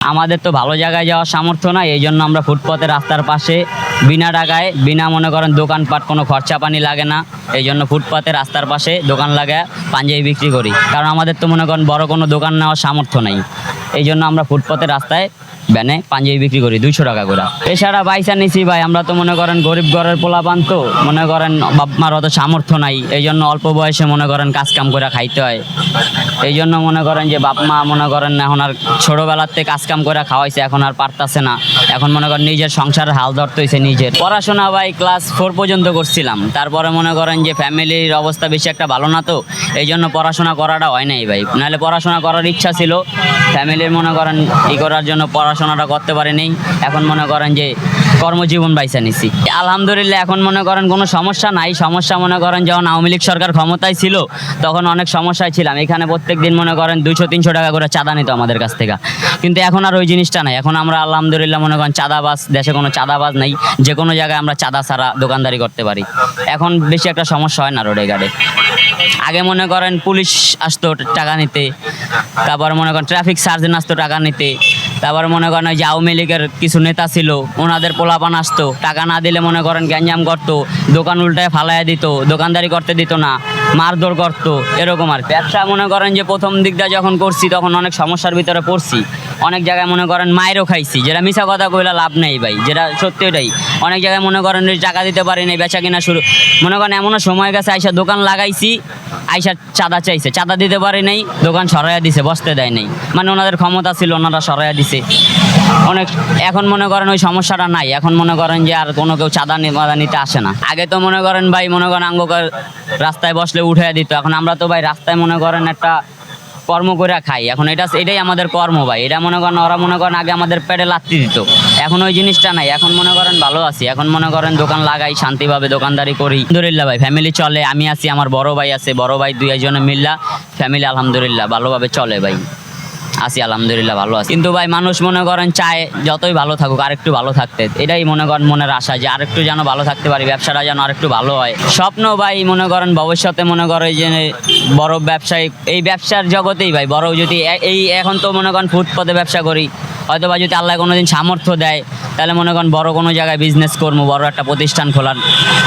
আমাদের তো ভালো জায়গায় যাওয়ার সামর্থ্য নাই এই জন্য আমরা ফুটপাতে রাস্তার পাশে বিনা টাকায়, বিনা মনে করেন দোকানপাট কোনো খরচা পানি লাগে না। এই জন্য ফুটপাতে রাস্তার পাশে দোকান লাগায় পাঞ্জাবি বিক্রি করি। কারণ আমাদের তো মনে করেন বড় কোনো দোকান নেওয়ার সামর্থ্য নেই। এই জন্য আমরা ফুটপাতে রাস্তায় ব্যানে পাঞ্জাবি বিক্রি করি দুইশো টাকা করে। এছাড়া বাইসা নিছি ভাই, আমরা তো মনে করেন গরিব ঘরের পোলা পোলাপান তো মনে করেন বাপ মার অত সামর্থ্য নাই। এই জন্য অল্প বয়সে মনে করেন কাজ কাম করে খাইতে হয়। এই জন্য মনে করেন যে বাপ মা মনে করেন এখন আর ছোটবেলাতে কাজ কাম করে খাওয়াইছে, এখন আর পারতাছে না। এখন মনে করেন নিজের সংসার হাল ধরতে হয়েছে নিজের। পড়াশোনা ভাই ক্লাস ফোর পর্যন্ত করছিলাম। তারপরে মনে করেন যে ফ্যামিলির অবস্থা বেশি একটা ভালো না তো এই জন্য পড়াশোনা করাটা হয় নাই ভাই। নাহলে পড়াশোনা করার ইচ্ছা ছিল, ফ্যামিলির মনে করেন ই করার জন্য পড়াশোনাটা করতে পারেনি। এখন মনে করেন যে কর্মজীবন বাইসা নিছি। আলহামদুলিল্লাহ, এখন মনে করেন কোনো সমস্যা নাই। সমস্যা মনে করেন যখন আওয়ামী লীগ সরকার ক্ষমতায় ছিল, তখন অনেক সমস্যায় ছিলাম। এখানে প্রত্যেক দিন মনে করেন দুইশো, তিনশো টাকা করে চাঁদা নিত আমাদের কাছ থেকে। কিন্তু এখন আর ওই জিনিসটা নাই। এখন আমরা আলহামদুলিল্লাহ মনে করেন চাঁদাবাজ, দেশে কোনো চাঁদাবাজ নাই। যে কোনো জায়গায় আমরা চাঁদা ছাড়া দোকানদারি করতে পারি। এখন বেশি একটা সমস্যা হয় না রোডে গাড়ে আগে মনে করেন পুলিশ আসতো টাকা নিতে, তারপর মনে করেন ট্রাফিক সার্জেন আসতো টাকা নিতে। তারপর মনে করেন ওই যে আওয়ামী লীগের কিছু নেতা ছিল, ওনাদের পোলাপান আসতো। টাকা না দিলে মনে করেন গ্যাঞ্জাম করতো, দোকান উল্টায় ফালাইয়া দিত, দোকানদারি করতে দিত না, মারধর করতো, এরকম আর ব্যবসা মনে করেন যে প্রথম দিকটা যখন করছি, তখন অনেক সমস্যার ভিতরে পড়ছি। অনেক জায়গায় মনে করেন মায়েরও খাইছি। যেটা মিশা কথা কইলা লাভ নেই ভাই, যেটা সত্যি ওটাই। অনেক জায়গায় মনে করেন টাকা দিতে পারি নাই, বেচা কিনা শুরু মনে করেন এমনও সময় গেছে, আইসা দোকান লাগাইছি আইসা চাঁদা চাইছে। চাঁদা দিতে পারে নাই, দোকান সরাইয়া দিছে, বসতে দেয় নাই। মানে ওনাদের ক্ষমতা ছিল, ওনারা সরাইয়া দিছে। অনেক, এখন মনে করেন ওই সমস্যাটা নাই। এখন মনে করেন যে আর কোনো কেউ চাঁদা মাদা নিতে আসে না। আগে তো মনে করেন ভাই, মনে করেন আঙ্গকার রাস্তায় বসলে উঠে দিত। এখন আমরা তো ভাই, রাস্তায় মনে করেন একটা কর্ম করে খাই। এখন এটা এটাই আমাদের কর্ম ভাই। এটা মনে করেন, ওরা মনে করেন আগে আমাদের পেটে লাত্তি দিত। এখন ওই জিনিসটা নাই। এখন মনে করেন ভালো আছি। এখন মনে করেন দোকান লাগাই, শান্তিভাবে দোকানদারি করি। আলহামদুলিল্লাহ ভাই ফ্যামিলি চলে। আমি আছি, আমার বড় ভাই আছে। বড় ভাই দুই একজনে মিল্লা। ফ্যামিলি আলহামদুলিল্লাহ, ভালোভাবে চলে ভাই। আছি, আলহামদুলিল্লাহ ভালো আছি। কিন্তু ভাই, মানুষ মনে করেন চায় যতই ভালো থাকুক, আরেকটু ভালো থাকতে। এটাই মনে করেন মনের আশা যে আরেকটু যেন ভালো থাকতে পারি, ব্যবসাটা যেন আরেকটু ভালো হয়। স্বপ্ন ভাই, মনে করেন ভবিষ্যতে মনে করে যে বড় ব্যবসায়ী, এই ব্যবসার জগতেই ভাই, বড় যদি এই এখন তো মনে করেন ফুটপথে ব্যবসা করি হয়তো বা যদি আল্লাহ কোনো দিন সামর্থ্য দেয়, তাহলে মনে করেন বড় কোনো জায়গায় বিজনেস করব, বড় একটা প্রতিষ্ঠান খোলার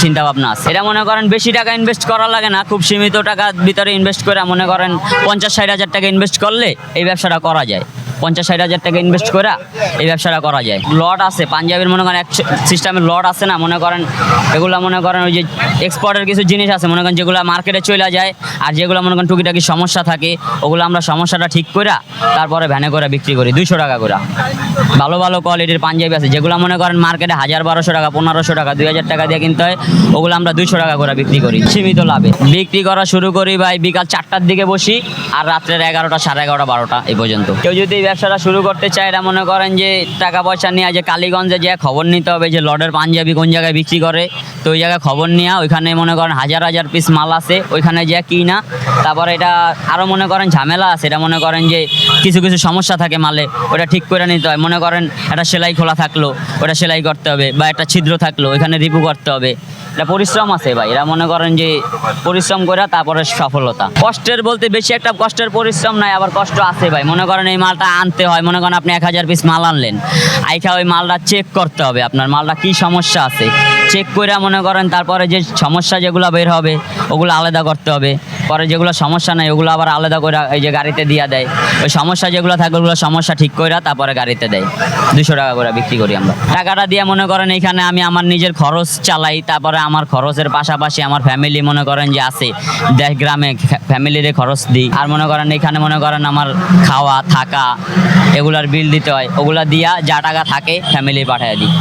চিন্তা ভাবনা আছে। এটা মনে করেন বেশি টাকা ইনভেস্ট করা লাগে না, খুব সীমিত টাকার ভিতরে ইনভেস্ট করে মনে করেন পঞ্চাশ ষাট হাজার টাকা ইনভেস্ট করলে এই ব্যবসাটা করা যায়। পঞ্চাশ ষাট হাজার টাকা ইনভেস্ট করে এই ব্যবসাটা করা যায়। লট আছে, পাঞ্জাবের মনে করেন এক সিস্টেমের লট আছে না, মনে করেন এগুলো মনে করেন ওই যে এক্সপোর্টের কিছু জিনিস আছে, মনে করেন যেগুলো মার্কেটে চলে যায়, আর যেগুলো মনে করেন টুকিটাকি সমস্যা থাকে, ওগুলো আমরা সমস্যাটা ঠিক করে তারপরে ভ্যানে করে বিক্রি করি, দুইশো টাকা করে ভালো ভালো কোয়ালিটির পাঞ্জাবি আছে, যেগুলো মনে করেন মার্কেটে হাজার, বারোশো টাকা, পনেরোশো টাকা, দুই হাজার টাকা দিয়ে কিনতে হয়, ওগুলো আমরা দুইশো টাকা করে বিক্রি করি, সীমিত লাভে। বিক্রি করা শুরু করি ভাই বিকাল চারটার দিকে বসি, আর রাত্রের এগারোটা, সাড়ে এগারোটা, বারোটা, এই পর্যন্ত। কেউ যদি ব্যবসাটা শুরু করতে চায়, এরা মনে করেন যে টাকা পয়সা নিয়ে, যে কালীগঞ্জে যে খবর নিতে হবে যে লডের পাঞ্জাবি কোন জায়গায় বিক্রি করে, তো ওই জায়গায় খবর নেওয়া ওইখানে মনে করেন হাজার হাজার পিস মাল আছে, ওইখানে যে কিনা তারপরে এটা আরও মনে করেন ঝামেলা আছে, এটা মনে করেন যে কিছু কিছু সমস্যা থাকে মালে, ওটা ঠিক করে নিতে হয়। মনে করেন একটা সেলাই খোলা থাকল, ওটা সেলাই করতে হবে বা একটা ছিদ্র থাকল, ওইখানে রিপু করতে হবে। এটা পরিশ্রম আছে ভাই। এরা মনে করেন যে পরিশ্রম করে তারপরে সফলতা। কষ্টের বলতে বেশি একটা কষ্টের পরিশ্রম নাই, আবার কষ্ট আছে ভাই। মনে করেন এই মালটা আনতে হয়, মনে করেন আপনি এক হাজার পিস মাল আনলেন। আইখা ওই মালটা চেক করতে হবে আপনার, মালটা কি সমস্যা আছে। চেক করে মনে করেন তারপরে যে সমস্যা যেগুলো বের হবে, ওগুলো আলাদা করতে হবে। পরে যেগুলো সমস্যা নাই, ওগুলো আবার আলাদা করে এই যে গাড়িতে দিয়ে দেয়। ওই সমস্যা যেগুলো থাকে, ওগুলো সমস্যা ঠিক করে তারপরে গাড়িতে দেয়। দুশো টাকা করে বিক্রি করি আমরা। টাকাটা দিয়ে মনে করেন এইখানে আমি আমার নিজের খরচ চালাই, তারপরে আমার খরচের পাশাপাশি আমার ফ্যামিলি মনে করেন যে আছে দেশ গ্রামে ফ্যামিলিরে খরচ দিই। আর মনে করেন এখানে মনে করেন আমার খাওয়া, থাকা, এগুলার বিল দিতে হয়। ওগুলা দিয়া যা টাকা থাকে ফ্যামিলি পাঠিয়ে দিই।